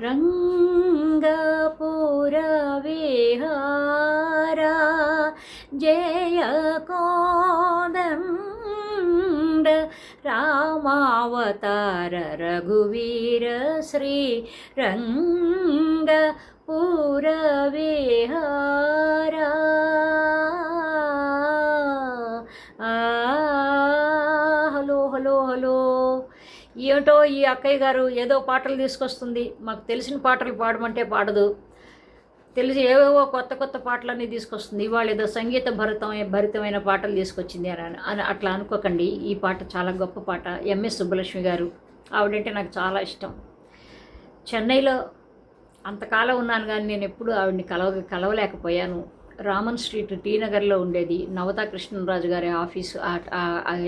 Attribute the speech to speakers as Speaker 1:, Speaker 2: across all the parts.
Speaker 1: रङ्गपुरविहारा जयकोदण्ड रामावतार रघुवीर श्री रङ्गपुरविहारा। ఏమిటో ఈ అక్కయ్య గారు ఏదో పాటలు తీసుకొస్తుంది. మాకు తెలిసిన పాటలు పాడమంటే పాడదు. తెలిసి ఏవేవో కొత్త కొత్త పాటలన్నీ తీసుకొస్తుంది. ఇవాళ ఏదో సంగీత భరితం భరితమైన పాటలు తీసుకొచ్చింది అని అని అట్లా అనుకోకండి. ఈ పాట చాలా గొప్ప పాట. ఎంఎస్ సుబ్బలక్ష్మి గారు. ఆవిడంటే నాకు చాలా ఇష్టం. చెన్నైలో అంతకాలం ఉన్నాను కానీ నేను ఎప్పుడూ ఆవిడని కలవ కలవలేకపోయాను. రామన్ స్ట్రీట్ టీ నగర్లో ఉండేది. నవతా కృష్ణరాజు గారి ఆఫీసు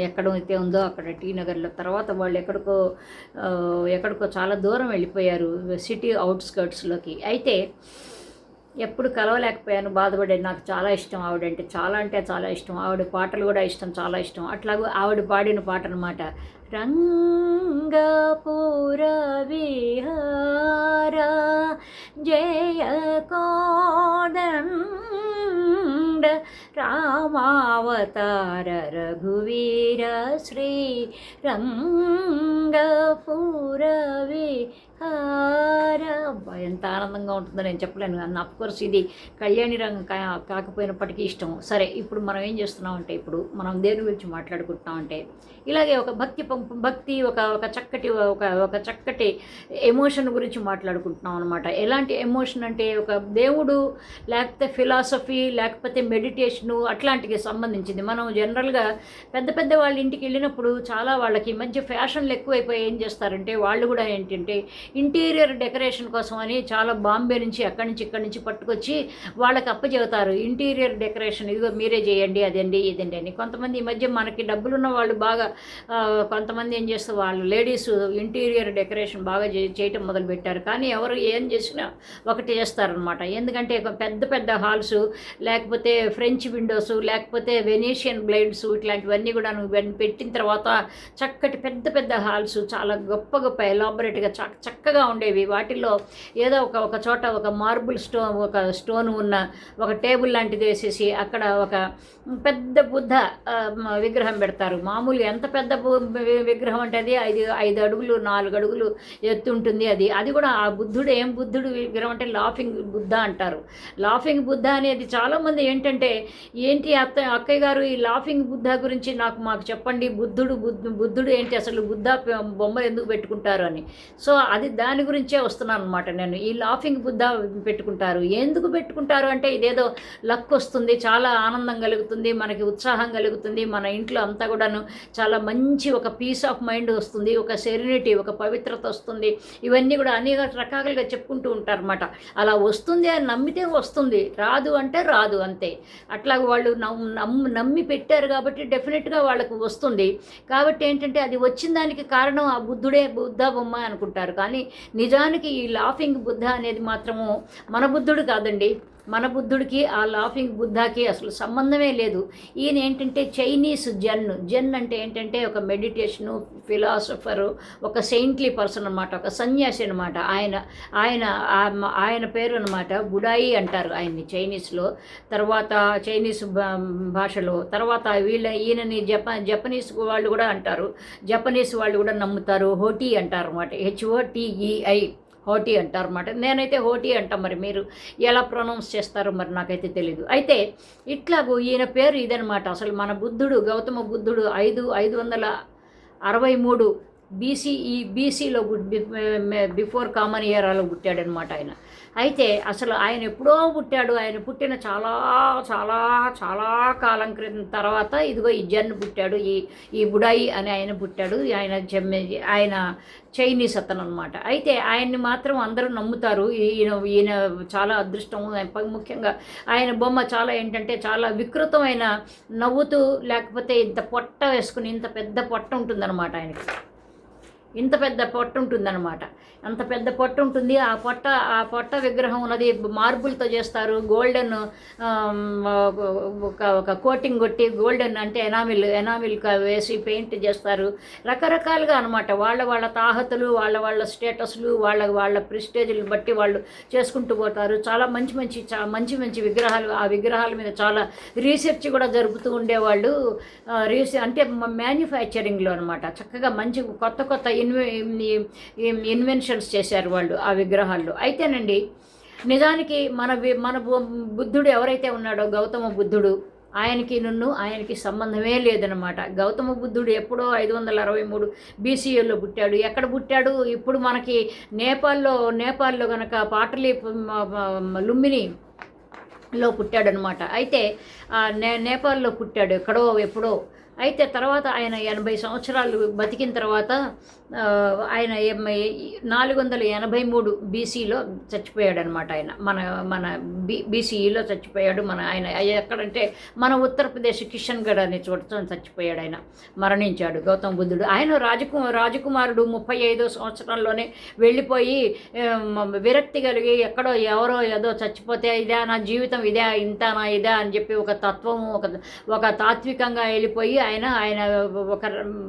Speaker 1: ఎక్కడైతే ఉందో అక్కడ టీ నగర్లో. తర్వాత వాళ్ళు ఎక్కడికో ఎక్కడికో చాలా దూరం వెళ్ళిపోయారు సిటీ అవుట్స్కర్ట్స్లోకి. అయితే ఎప్పుడు కలవలేకపోయాను బాధపడేది నాకు చాలా ఇష్టం ఆవిడంటే. చాలా అంటే చాలా ఇష్టం. ఆవిడ పాటలు కూడా ఇష్టం చాలా ఇష్టం. అట్లాగూ ఆవిడ పాడిన పాట అనమాట రంగపూర విహార జయ కోదం रामावतार रघुवीर श्री रङ्ग ఎంత ఆనందంగా ఉంటుందో నేను చెప్పలేను కానీ కోర్స్ ఇది కళ్యాణి రంగం కా కాకపోయినప్పటికీ ఇష్టం. సరే ఇప్పుడు మనం ఏం చేస్తున్నామంటే ఇప్పుడు మనం దేని గురించి మాట్లాడుకుంటున్నామంటే ఇలాగే ఒక భక్తి భక్తి ఒక ఒక చక్కటి ఒక ఒక చక్కటి ఎమోషన్ గురించి మాట్లాడుకుంటున్నాం అనమాట ఎలాంటి ఎమోషన్ అంటే ఒక దేవుడు లేకపోతే ఫిలాసఫీ లేకపోతే మెడిటేషను అట్లాంటికి సంబంధించింది. మనం జనరల్గా పెద్ద పెద్ద వాళ్ళ ఇంటికి వెళ్ళినప్పుడు చాలా వాళ్ళకి మంచి ఫ్యాషన్లు ఎక్కువైపోయి ఏం చేస్తారంటే వాళ్ళు కూడా ఏంటంటే ఇంటీరియర్ డెకరేషన్ కోసం అని చాలా బాంబే నుంచి అక్కడి నుంచి ఇక్కడి నుంచి పట్టుకొచ్చి వాళ్ళకి అప్పచెబుతారు ఇంటీరియర్ డెకరేషన్ ఇదిగో మీరే చేయండి అదండి ఇదండి అని. కొంతమంది ఈ మధ్య మనకి డబ్బులున్న వాళ్ళు బాగా కొంతమంది ఏం చేస్తారు వాళ్ళు లేడీస్ ఇంటీరియర్ డెకరేషన్ బాగా చే- చేయటం మొదలుపెట్టారు. కానీ ఎవరు ఏం చేసినా ఒకటి చేస్తారనమాట ఎందుకంటే పెద్ద పెద్ద హాల్స్ లేకపోతే ఫ్రెంచ్ విండోస్ లేకపోతే వెనీషియన్ బ్లైండ్స్ ఇట్లాంటివన్నీ కూడా నువ్వు పెట్టిన తర్వాత చక్కటి పెద్ద పెద్ద హాల్స్ చాలా గొప్ప గొప్ప ఎలాబరేట్గా చక్కగా ఉండేవి. వాటిల్లో ఏదో ఒక ఒక చోట ఒక మార్బుల్ స్టోన్ ఒక స్టోన్ ఉన్న ఒక టేబుల్ లాంటిది వేసేసి అక్కడ ఒక పెద్ద బుద్ధ విగ్రహం పెడతారు. మామూలు ఎంత పెద్ద విగ్రహం అంటే అది ఐదు ఐదు అడుగులు నాలుగు అడుగులు ఎత్తు ఉంటుంది అది. అది కూడా ఆ బుద్ధుడు ఏం బుద్ధుడు విగ్రహం అంటే లాఫింగ్ బుద్ధ అంటారు. లాఫింగ్ బుద్ధ అనేది చాలామంది ఏంటంటే ఏంటి అత్త అక్కయ్య గారు ఈ లాఫింగ్ బుద్ధ గురించి నాకు మాకు చెప్పండి బుద్ధుడు బుద్ధుడు ఏంటి అసలు బుద్ధ బొమ్మ ఎందుకు పెట్టుకుంటారు అని. సో అది దాని గురించే వస్తున్నాను అనమాట నేను. ఈ లాఫింగ్ బుద్ధ పెట్టుకుంటారు. ఎందుకు పెట్టుకుంటారు అంటే ఇదేదో లక్ వస్తుంది చాలా ఆనందం కలుగుతుంది మనకి ఉత్సాహం కలుగుతుంది మన ఇంట్లో అంతా కూడాను చాలా మంచి ఒక పీస్ ఆఫ్ మైండ్ వస్తుంది ఒక సెరినిటీ ఒక పవిత్రత వస్తుంది. ఇవన్నీ కూడా అనేక రకాలుగా చెప్పుకుంటూ ఉంటారన్నమాట. అలా వస్తుంది అని నమ్మితే వస్తుంది. రాదు అంటే రాదు అంతే. అట్లా వాళ్ళు నమ్ము నమ్మి పెట్టారు కాబట్టి డెఫినెట్గా వాళ్ళకు వస్తుంది. కాబట్టి ఏంటంటే అది వచ్చిన దానికి కారణం ఆ బుద్ధుడే బుద్ధ బొమ్మ అనుకుంటారు. కానీ నిజానికి ఈ లాఫింగ్ బుద్ధ అనేది మాత్రము మన బుద్ధుడు కాదండి. మన బుద్ధుడికి ఆ లాఫింగ్ బుద్ధాకి అసలు సంబంధమే లేదు. ఈయన ఏంటంటే చైనీస్ జన్. జన్ అంటే ఏంటంటే ఒక మెడిటేషను ఫిలాసఫరు ఒక సెయింట్లీ పర్సన్ అనమాట ఒక సన్యాసి అనమాట ఆయన ఆయన ఆయన పేరు అనమాట బుడాయి అంటారు ఆయన్ని చైనీస్లో. తర్వాత చైనీస్ భాషలో. తర్వాత వీళ్ళ ఈయనని జప జపనీస్ వాళ్ళు కూడా అంటారు. జపనీస్ వాళ్ళు కూడా నమ్ముతారు. హోటీ అంటారు అనమాట హెచ్ఓటీఈఐ. హోటీ అంటారు అనమాట నేనైతే హోటీ అంటాం మరి మీరు ఎలా ప్రొనౌన్స్ చేస్తారో మరి నాకైతే తెలియదు అయితే ఇట్లాగూ ఈయన పేరు ఇదనమాట అసలు మన బుద్ధుడు గౌతమ బుద్ధుడు ఐదు ఐదు వందల అరవై మూడు బీసీ ఈ బీసీలో బిఫోర్ కామన్ ఇయరాలో పుట్టాడనమాట ఆయన. అయితే అసలు ఆయన ఎప్పుడో పుట్టాడు. ఆయన పుట్టిన చాలా చాలా చాలా కాలం క్రితం తర్వాత ఇదిగో ఈ జన్ పుట్టాడు. ఈ ఈ బుడాయి అని ఆయన పుట్టాడు. ఆయన జమ్మె ఆయన చైనీస్ అతను అనమాట అయితే ఆయన్ని మాత్రం అందరూ నమ్ముతారు. ఈయన ఈయన చాలా అదృష్టం. ఆయన ముఖ్యంగా ఆయన బొమ్మ చాలా ఏంటంటే చాలా వికృతమైన నవ్వుతూ లేకపోతే ఇంత పొట్ట వేసుకుని ఇంత పెద్ద పొట్ట ఉంటుందన్నమాట ఆయనకి. ఇంత పెద్ద పొట్ట ఉంటుందన్నమాట. అంత పెద్ద పొట్ట ఉంటుంది. ఆ పొట్ట ఆ పొట్ట విగ్రహం ఉన్నది. మార్బుల్తో చేస్తారు. గోల్డెన్ ఒక ఒక కోటింగ్ కొట్టి గోల్డెన్ అంటే ఎనామిల్ ఎనామిల్ వేసి పెయింట్ చేస్తారు. రకరకాలుగా అనమాట వాళ్ళ వాళ్ళ తాహతులు వాళ్ళ వాళ్ళ స్టేటస్లు వాళ్ళ వాళ్ళ ప్రిస్టేజ్లు బట్టి వాళ్ళు చేసుకుంటూ పోతారు. చాలా మంచి మంచి చా మంచి మంచి విగ్రహాలు ఆ విగ్రహాల మీద చాలా రీసెర్చ్ కూడా జరుపుతూ ఉండేవాళ్ళు. ఆ, రీసె అంటే మ్యానుఫ్యాక్చరింగ్లో అనమాట చక్కగా మంచి కొత్త కొత్త ఇన్వె ఇన్వెన్షన్స్ చేశారు వాళ్ళు ఆ విగ్రహాల్లో. అయితేనండి నిజానికి మన వి- మన బు- బుద్ధుడు ఎవరైతే ఉన్నాడో గౌతమ బుద్ధుడు ఆయనకి నన్ను ఆయనకి సంబంధమే లేదనమాట గౌతమ బుద్ధుడు ఎప్పుడో ఐదు వందల అరవై మూడు బీసీఏలో పుట్టాడు. ఎక్కడ పుట్టాడు? ఇప్పుడు మనకి నేపాల్లో నేపాల్లో కనుక పాటలి లుమ్మిని లుంబిని లో పుట్టాడనమాట. అయితే నే నేపాల్లో పుట్టాడు ఎక్కడో ఎప్పుడో. అయితే తర్వాత ఆయన ఎనభై సంవత్సరాలు బతికిన తర్వాత ఆయన నాలుగు వందల ఎనభై మూడు బీసీలో చచ్చిపోయాడు అనమాట ఆయన. మన మన బీ బీసీఈలో చచ్చిపోయాడు. మన ఆయన ఎక్కడంటే మన ఉత్తరప్రదేశ్ కిషన్గఢ్ అనే చోట చచ్చిపోయాడు ఆయన. మరణించాడు గౌతమ బుద్ధుడు. ఆయన రాజకు రాజకుమారుడు ముప్పై ఐదో సంవత్సరంలోనే వెళ్ళిపోయి విరక్తి కలిగి ఎక్కడో ఎవరో ఏదో చచ్చిపోతే ఇదే నా జీవితం ఇదే ఇంతనా ఇదే అని చెప్పి ఒక తత్వము ఒక ఒక తాత్వికంగా వెళ్ళిపోయి ఆయన ఆయన ఒక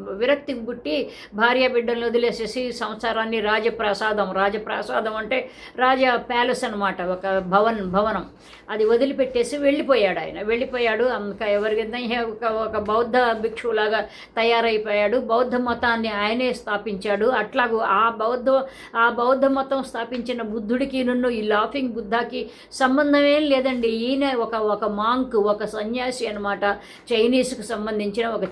Speaker 1: విరక్తి పుట్టి భార్య బిడ్డలను వదిలేసేసి సంసారాన్ని రాజప్రాసాదం. రాజప్రాసాదం అంటే రాజ ప్యాలెస్ అనమాట ఒక భవన్ భవనం. అది వదిలిపెట్టేసి వెళ్ళిపోయాడు ఆయన. వెళ్ళిపోయాడు ఇంకా ఎవరికైనా ఒక ఒక బౌద్ధ భిక్షువులాగా తయారైపోయాడు. బౌద్ధ మతాన్ని ఆయనే స్థాపించాడు. అట్లాగూ ఆ బౌద్ధ ఆ బౌద్ధ మతం స్థాపించిన బుద్ధుడికి నన్ను ఈ లాఫింగ్ బుద్ధాకి సంబంధమేం లేదండి. ఈయన ఒక ఒక మాంక్ ఒక సన్యాసి అనమాట చైనీస్కి సంబంధించిన ఒక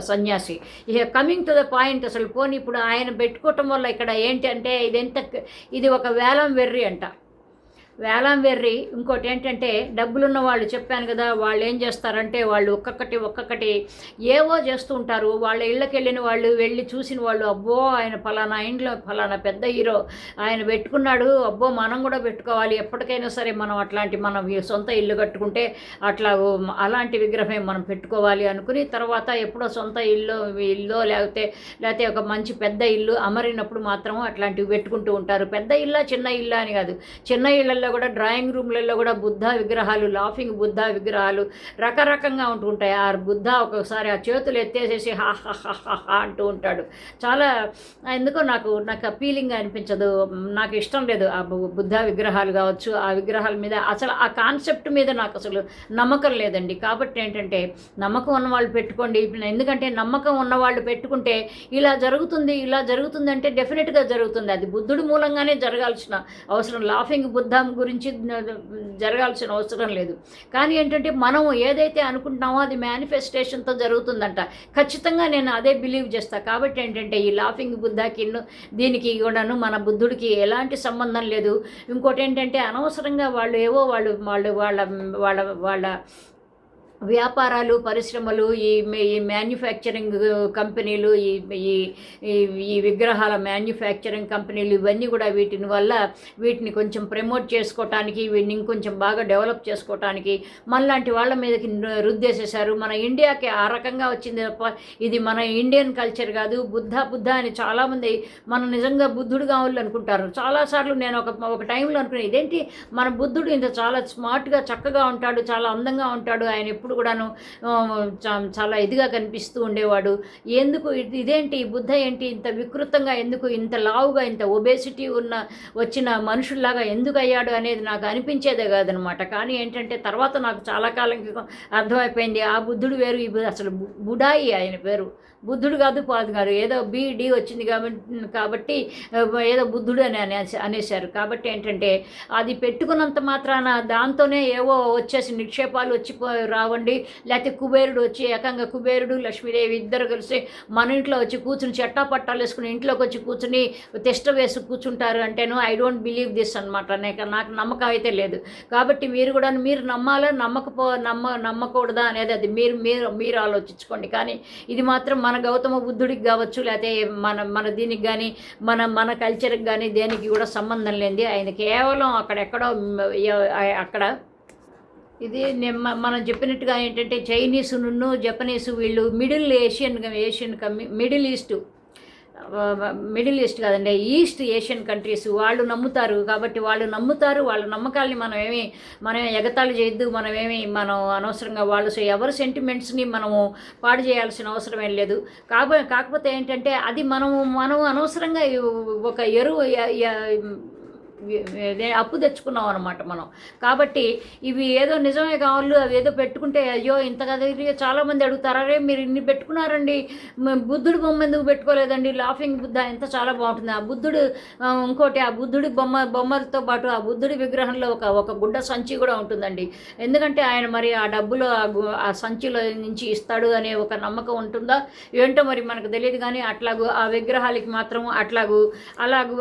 Speaker 1: సన్యాసి. ఇక కమింగ్ టు ద పాయింట్ అసలు పోనీ ఇప్పుడు ఆయన పెట్టుకోవటం వల్ల ఇక్కడ ఏంటి అంటే ఇదెంత ఇది ఒక వేలం వెర్రి అంట. వేలం వెర్రి ఇంకోటి ఏంటంటే డబ్బులున్న వాళ్ళు చెప్పాను కదా వాళ్ళు ఏం చేస్తారంటే వాళ్ళు ఒక్కొక్కటి ఒక్కొక్కటి ఏవో చేస్తూ ఉంటారు. వాళ్ళ ఇళ్ళకి వెళ్ళిన వాళ్ళు వెళ్ళి చూసిన వాళ్ళు అబ్బో ఆయన ఫలానా ఇంట్లో ఫలానా పెద్ద హీరో ఆయన పెట్టుకున్నాడు అబ్బో మనం కూడా పెట్టుకోవాలి. ఎప్పటికైనా సరే మనం అట్లాంటి మనం సొంత ఇల్లు కట్టుకుంటే అట్లా అలాంటి విగ్రహమే మనం పెట్టుకోవాలి అనుకుని తర్వాత ఎప్పుడో సొంత ఇల్లు ఇల్లు లేకపోతే లేకపోతే ఒక మంచి పెద్ద ఇల్లు అమరినప్పుడు మాత్రం అట్లాంటివి పెట్టుకుంటూ ఉంటారు. పెద్ద ఇల్లా చిన్న ఇల్లా అని కాదు. చిన్న ఇళ్ళల్లో కూడా డ్రాయింగ్ రూమ్లలో కూడా బుద్ధ విగ్రహాలు లాఫింగ్ బుద్ధ విగ్రహాలు రకరకంగా ఉంటుంటాయి ఆ బుద్ధ ఒక్కొక్కసారి ఆ చేతులు ఎత్తేసేసి హా హా హా హా అంటూ ఉంటాడు. చాలా ఎందుకో నాకు నాకు అపీలింగ్ అనిపించదు. నాకు ఇష్టం లేదు ఆ బు- బుద్ధ విగ్రహాలు కావచ్చు. ఆ విగ్రహాల మీద అసలు ఆ కాన్సెప్ట్ మీద నాకు అసలు నమ్మకం లేదండి. కాబట్టి ఏంటంటే నమ్మకం ఉన్న వాళ్ళు పెట్టుకోండి. ఎందుకంటే నమ్మకం ఉన్న వాళ్ళు పెట్టుకుంటే ఇలా జరుగుతుంది ఇలా జరుగుతుంది అంటే డెఫినెట్గా జరుగుతుంది. అది బుద్ధుడి మూలంగానే జరగాల్సిన అవసరం. లాఫింగ్ బుద్ధ గురించి జరగాల్సిన అవసరం లేదు. కానీ ఏంటంటే మనం ఏదైతే అనుకుంటున్నామో అది మేనిఫెస్టేషన్తో జరుగుతుందంట. ఖచ్చితంగా నేను అదే బిలీవ్ చేస్తాను కాబట్టి ఏంటంటే ఈ లాఫింగ్ బుద్ధాకి దీనికి కూడాను మన బుద్ధుడికి ఎలాంటి సంబంధం లేదు. ఇంకోటి ఏంటంటే అనవసరంగా వాళ్ళు ఏవో వాళ్ళు వాళ్ళు వాళ్ళ వాళ్ళ వాళ్ళ వ్యాపారాలు పరిశ్రమలు ఈ మే- ఈ మ్యానుఫ్యాక్చరింగ్ కంపెనీలు ఈ ఈ ఈ- ఈ విగ్రహాల మ్యానుఫ్యాక్చరింగ్ కంపెనీలు ఇవన్నీ కూడా వీటిని వల్ల వీటిని కొంచెం ప్రమోట్ చేసుకోవటానికి వీటిని ఇంకొంచెం బాగా డెవలప్ చేసుకోవటానికి మనలాంటి వాళ్ళ మీదకి రుద్దేసేశారు. మన ఇండియాకి ఆ రకంగా వచ్చింది తప్ప ఇది మన ఇండియన్ కల్చర్ కాదు. బుద్ధ బుద్ధ అని చాలామంది మనం నిజంగా బుద్ధుడు కావాలి అనుకుంటారు. చాలాసార్లు నేను ఒక ఒక టైంలో అనుకున్నాను ఇదేంటి మన బుద్ధుడు ఇంత చాలా స్మార్ట్గా చక్కగా ఉంటాడు చాలా అందంగా ఉంటాడు ఆయన ఎప్పుడు కూడాను చా- చాలా ఇదిగా కనిపిస్తూ ఉండేవాడు. ఎందుకు ఇదేంటి? బుద్ధ ఏంటి? ఇంత వికృతంగా ఎందుకు? ఇంత లావుగా ఇంత ఒబేసిటీ ఉన్న వచ్చిన మనుషుల్లాగా ఎందుకు అయ్యాడు అనేది నాకు అనిపించేదే కాదనమాట. కానీ ఏంటంటే తర్వాత నాకు చాలా కాలం క్రితం అర్థమైపోయింది ఆ బుద్ధుడు వేరు ఈ అసలు బుడాయి ఆయన పేరు బుద్ధుడు కాదు పాదు గారు. ఏదో బీడి వచ్చింది కాబట్టి కాబట్టి ఏదో బుద్ధుడు అని అనేసి అనేశారు. కాబట్టి ఏంటంటే అది పెట్టుకున్నంత మాత్రాన దాంతోనే ఏవో వచ్చేసి నిక్షేపాలు వచ్చి పో- రావండి లేకపోతే కుబేరుడు వచ్చి ఏకంగా కుబేరుడు లక్ష్మీదేవి ఇద్దరు కలిసి మన ఇంట్లో వచ్చి కూర్చుని చెట్టా పట్టాలు వేసుకుని ఇంట్లోకి వచ్చి కూర్చుని తిష్ట వేసి కూర్చుంటారు అంటేను ఐ డోంట్ బిలీవ్ దిస్ అనమాట నాకు నాకు నమ్మకం అయితే లేదు. కాబట్టి మీరు కూడా మీరు నమ్మాలా నమ్మకపో నమ్మ నమ్మకూడదా అనేది అది మీరు మీరు మీరు ఆలోచించుకోండి. కానీ ఇది మాత్రం మన గౌతమ బుద్ధుడికి కావచ్చు లేకపోతే మన మన దీనికి కానీ మన మన కల్చర్కి కానీ దేనికి కూడా సంబంధం లేనిది. ఆయన కేవలం అక్కడెక్కడో అక్కడ ఇది మనం చెప్పినట్టుగా ఏంటంటే చైనీస్ నున్ను జపనీస్ వీళ్ళు మిడిల్ ఏషియన్ ఏషియన్ కమ్యూ మిడిల్ ఈస్ట్ మిడిల్ ఈస్ట్ కాదండి ఈస్ట్ ఏషియన్ కంట్రీస్ వాళ్ళు నమ్ముతారు. కాబట్టి వాళ్ళు నమ్ముతారు వాళ్ళ నమ్మకాల్ని మనం ఏమి మనం ఎగతాళి చేయొద్దు మనం ఏమి మనం అనవసరంగా వాళ్ళు ఎవరి సెంటిమెంట్స్ని మనము పాడు చేయాల్సిన అవసరం ఏం లేదు. కాబో కాకపోతే ఏంటంటే అది మనం మనం అనవసరంగా ఒక ఎరువు అప్పు తెచ్చుకున్నాం అనమాట మనం. కాబట్టి ఇవి ఏదో నిజమే కావాలి అవి ఏదో పెట్టుకుంటే అయ్యో ఇంత కదా చాలామంది అడుగుతారు అరే మీరు ఇన్ని పెట్టుకున్నారండి బుద్ధుడు బొమ్మ ఎందుకు పెట్టుకోలేదండి? లాఫింగ్ బుద్ధ ఎంత చాలా బాగుంటుంది. ఆ బుద్ధుడు ఇంకోటి ఆ బుద్ధుడి బొమ్మ బొమ్మలతో పాటు ఆ బుద్ధుడి విగ్రహంలో ఒక ఒక గుడ్డ సంచి కూడా ఉంటుందండి. ఎందుకంటే ఆయన మరి ఆ డబ్బులు ఆ సంచిలో నుంచి ఇస్తాడు అనే ఒక నమ్మకం ఉంటుందా? ఏంటో మరి మనకు తెలియదు కానీ అట్లాగూ ఆ విగ్రహాలకి మాత్రం అట్లాగూ అలాగూ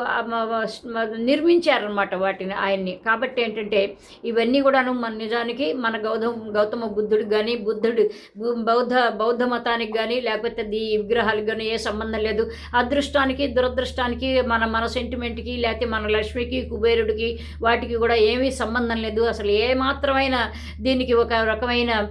Speaker 1: నిర్మించి మ- వాటిని ఆయన్ని. కాబట్టి ఏంటంటే ఇవన్నీ కూడాను మన నిజానికి మన గౌతమ గౌతమ బుద్ధుడికి కానీ బుద్ధుడు బౌద్ధ బౌద్ధ మతానికి కానీ లేకపోతే ఈ విగ్రహాలకు కానీ ఏ సంబంధం లేదు. అదృష్టానికి దురదృష్టానికి మన మన సెంటిమెంట్కి లేకపోతే మన లక్ష్మికి కుబేరుడికి వాటికి కూడా ఏమీ సంబంధం లేదు. అసలు ఏ మాత్రమైన దీనికి ఒక రకమైన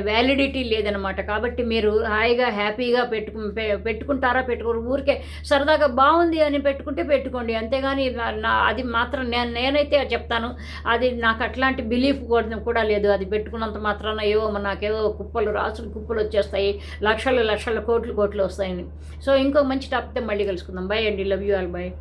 Speaker 1: వ్యాలిడిటీ లేదనమాట కాబట్టి మీరు హాయిగా హ్యాపీగా పెట్టుకు పె- పెట్టుకుంటారా పెట్టుకోరు. ఊరికే సరదాగా బాగుంది అని పెట్టుకుంటే పెట్టుకోండి. అంతేగాని నా- నా అది మాత్రం నేను నేనైతే చెప్తాను. అది నాకు అట్లాంటి బిలీఫ్ కూడా కూడా లేదు. అది పెట్టుకున్నంత మాత్రాన ఏవో నాకేవో కుప్పలు రాసులు కుప్పలు వచ్చేస్తాయి. లక్షలు లక్షల కోట్లు కోట్లు వస్తాయని. సో ఇంకో మంచి టాపిక్తో మళ్ళీ కలుసుకుందాం. బై అండి. Love you all by